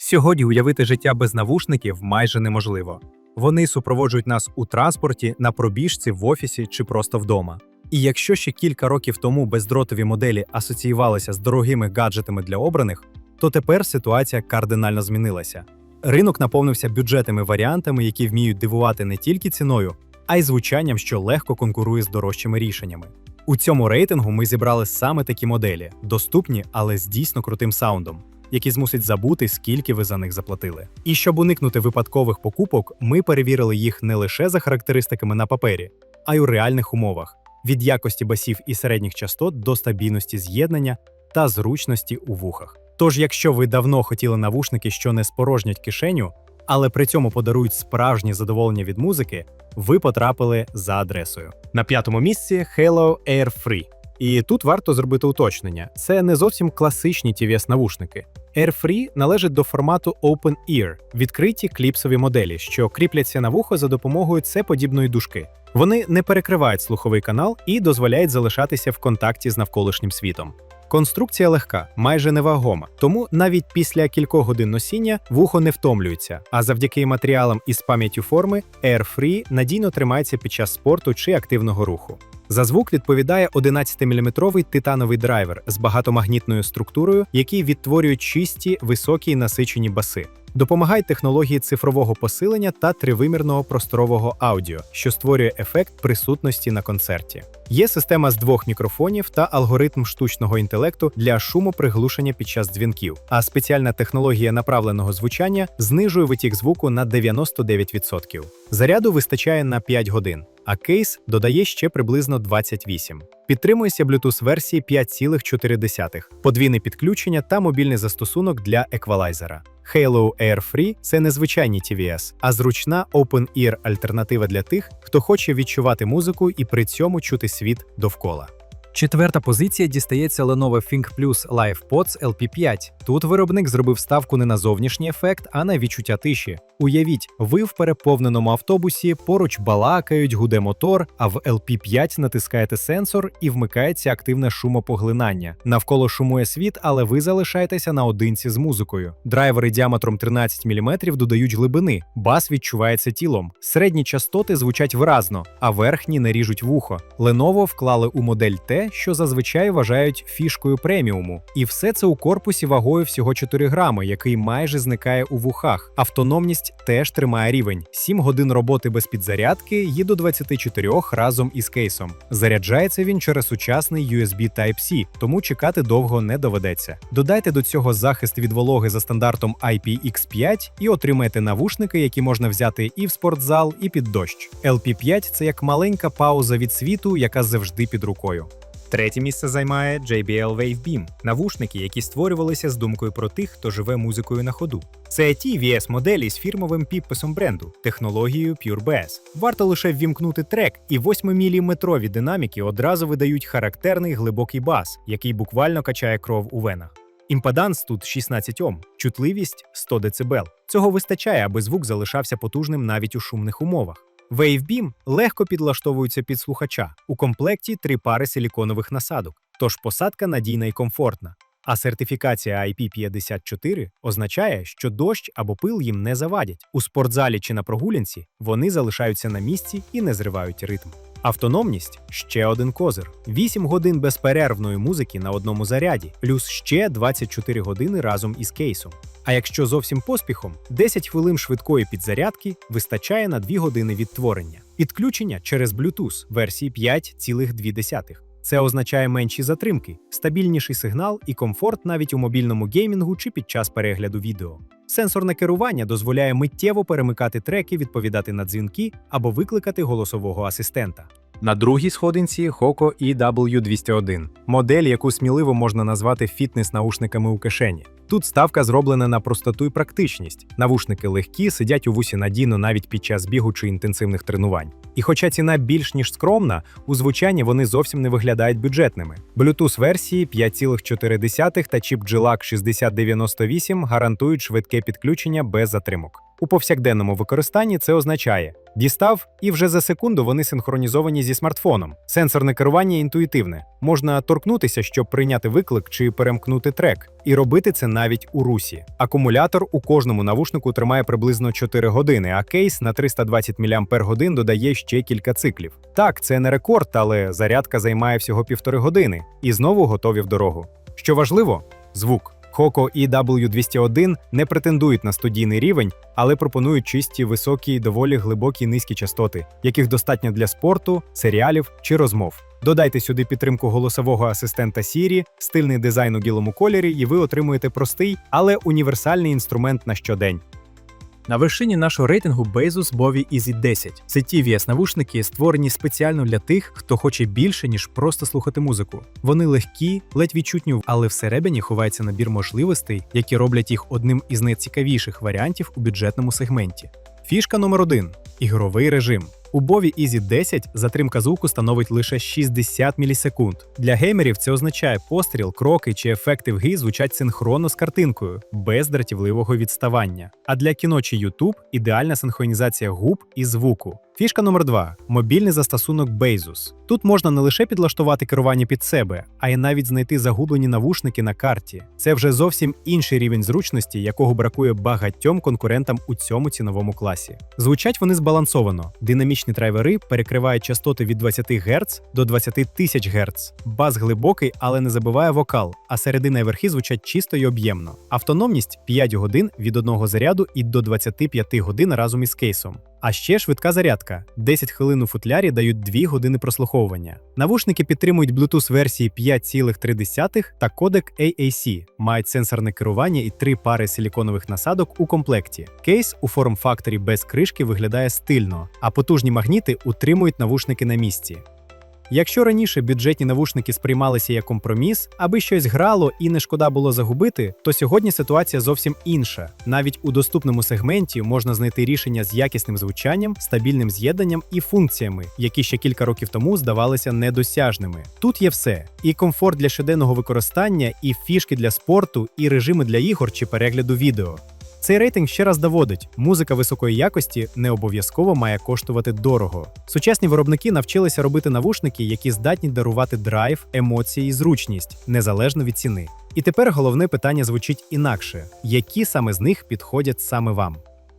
Сьогодні уявити життя без навушників майже неможливо. Вони супроводжують нас у транспорті, на пробіжці, в офісі чи просто вдома. І якщо ще кілька років тому бездротові моделі асоціювалися з дорогими гаджетами для обраних, то тепер ситуація кардинально змінилася. Ринок наповнився бюджетними варіантами, які вміють дивувати не тільки ціною, а й звучанням, що легко конкурує з дорожчими рішеннями. У цьому рейтингу ми зібрали саме такі моделі, доступні, але з дійсно крутим саундом, які змусять забути, скільки ви за них заплатили. І щоб уникнути випадкових покупок, ми перевірили їх не лише за характеристиками на папері, а й у реальних умовах від якості басів і середніх частот до стабільності з'єднання та зручності у вухах. Тож, якщо ви давно хотіли навушники, що не спорожнять кишеню, але при цьому подарують справжнє задоволення від музики, ви потрапили за адресою. На п'ятому місці Halo Air Free. І тут варто зробити уточнення: це не зовсім класичні tvs навушники. Air Free належить до формату Open Ear, відкриті кліпсові моделі, що кріпляться на вухо за допомогою це-подібної дужки. Вони не перекривають слуховий канал і дозволяють залишатися в контакті з навколишнім світом. Конструкція легка, майже невагома, тому навіть після кількох годин носіння вухо не втомлюється. А завдяки матеріалам із пам'яттю форми Air Free надійно тримається під час спорту чи активного руху. За звук відповідає 11-мм титановий драйвер з багатомагнітною структурою, який відтворює чисті, високі насичені баси. Допомагають технології цифрового посилення та тривимірного просторового аудіо, що створює ефект присутності на концерті. Є система з двох мікрофонів та алгоритм штучного інтелекту для шумоприглушення під час дзвінків, а спеціальна технологія направленого звучання знижує витік звуку на 99%. Заряду вистачає на 5 годин, а кейс додає ще приблизно 28. Підтримується Bluetooth версії 5,4, подвійне підключення та мобільний застосунок для еквалайзера. Halo Air Free – це не звичайні TVS, а зручна Open-Ear альтернатива для тих, хто хоче відчувати музику і при цьому чути світ довкола. Четверта позиція дістається Lenovo ThinkPlus LivePods LP5. Тут виробник зробив ставку не на зовнішній ефект, а на відчуття тиші. Уявіть, ви в переповненому автобусі поруч балакають, гуде мотор, а в LP5 натискаєте сенсор і вмикається активне шумопоглинання. Навколо шумує світ, але ви залишаєтеся наодинці з музикою. Драйвери діаметром 13 мм додають глибини, бас відчувається тілом. Середні частоти звучать виразно, а верхні не ріжуть вухо. Lenovo вклали у модель що зазвичай вважають фішкою преміуму. І все це у корпусі вагою всього 4 грами, який майже зникає у вухах. Автономність теж тримає рівень: 7 годин роботи без підзарядки і до 24 разом із кейсом. Заряджається він через сучасний USB Type-C, тому чекати довго не доведеться. Додайте до цього захист від вологи за стандартом IPX5 і отримаєте навушники, які можна взяти і в спортзал, і під дощ. LP5 це як маленька пауза від світу, яка завжди під рукою. Третє місце займає JBL Wave Beam – навушники, які створювалися з думкою про тих, хто живе музикою на ходу. Це ті vs моделі з фірмовим підписом бренду, технологією Pure Bass. Варто лише ввімкнути трек, і 8-міліметрові динаміки одразу видають характерний глибокий бас, який буквально качає кров у венах. Імпеданс тут 16 Ом, чутливість 100 дБ. Цього вистачає, аби звук залишався потужним навіть у шумних умовах. WaveBeam легко підлаштовується під слухача. У комплекті три пари силіконових насадок, тож посадка надійна і комфортна. А сертифікація IP54 означає, що дощ або пил їм не завадять. У спортзалі чи на прогулянці вони залишаються на місці і не зривають ритм. Автономність ще один козир: 8 годин безперервної музики на одному заряді, плюс ще 24 години разом із кейсом. А якщо зовсім поспіхом, 10 хвилин швидкої підзарядки вистачає на 2 години відтворення. Підключення через Bluetooth версії 5,2. Це означає менші затримки, стабільніший сигнал і комфорт навіть у мобільному геймінгу чи під час перегляду відео. Сенсорне керування дозволяє миттєво перемикати треки, відповідати на дзвінки або викликати голосового асистента. На другій сходинці Hoco EW201 – модель, яку сміливо можна назвати фітнес-наушниками у кишені. Тут ставка зроблена на простоту і практичність. Навушники легкі, сидять у вусі надійно навіть під час бігу чи інтенсивних тренувань. І хоча ціна більш ніж скромна, у звучанні вони зовсім не виглядають бюджетними. Bluetooth версії 5,4 та чіп GLAC 6098 гарантують швидке підключення без затримок. У повсякденному використанні це означає Дістав, і вже за секунду вони синхронізовані зі смартфоном. Сенсорне керування інтуїтивне. Можна торкнутися, щоб прийняти виклик чи перемкнути трек, і робити це навіть у русі. Акумулятор у кожному навушнику тримає приблизно 4 години, а кейс на 320 мАч додає ще кілька циклів. Так, це не рекорд, але зарядка займає всього півтори години і знову готові в дорогу. Що важливо звук. Хоко і W201 не претендують на студійний рівень, але пропонують чисті, високі доволі глибокі низькі частоти, яких достатньо для спорту, серіалів чи розмов. Додайте сюди підтримку голосового асистента Siri, стильний дизайн у білому кольорі, і ви отримуєте простий, але універсальний інструмент на щодень. На вершині нашого рейтингу Bezos Bowie Easy 10. Це tvs навушники створені спеціально для тих, хто хоче більше, ніж просто слухати музику. Вони легкі, ледь відчутні, але всередині ховається набір можливостей, які роблять їх одним із найцікавіших варіантів у бюджетному сегменті. Фішка номер 1 ігровий режим. У Бові Easy 10 затримка звуку становить лише 60 мілісекунд. Для геймерів це означає постріл, кроки чи ефекти в грі звучать синхронно з картинкою, без дратівливого відставання. А для кіно чи YouTube ідеальна синхронізація губ і звуку. Фішка номер 2 мобільний застосунок Bezos. Тут можна не лише підлаштувати керування під себе, а й навіть знайти загублені навушники на карті. Це вже зовсім інший рівень зручності, якого бракує багатьом конкурентам у цьому ціновому класі. Звучать вони збалансовано. Динамічні драйвери перекривають частоти від 20 Гц до 20 тисяч Гц. Бас глибокий, але не забиває вокал, а середина і верхи звучать чисто й об'ємно. Автономність 5 годин від одного заряду і до 25 годин разом із кейсом. А ще швидка зарядка. 10 хвилин у футлярі дають 2 години прослуховування. Навушники підтримують Bluetooth версії 5,3 та кодек AAC, мають сенсорне керування і три пари силіконових насадок у комплекті. Кейс у форм-факторі без кришки виглядає стильно, а потужні магніти утримують навушники на місці. Якщо раніше бюджетні навушники сприймалися як компроміс, аби щось грало і не шкода було загубити, то сьогодні ситуація зовсім інша. Навіть у доступному сегменті можна знайти рішення з якісним звучанням, стабільним з'єднанням і функціями, які ще кілька років тому здавалися недосяжними. Тут є все: і комфорт для щоденного використання, і фішки для спорту, і режими для ігор чи перегляду відео. Цей рейтинг ще раз доводить, музика високої якості не обов'язково має коштувати дорого. Сучасні виробники навчилися робити навушники, які здатні дарувати драйв, емоції і зручність, незалежно від ціни. І тепер головне питання звучить інакше: які саме з них підходять саме вам?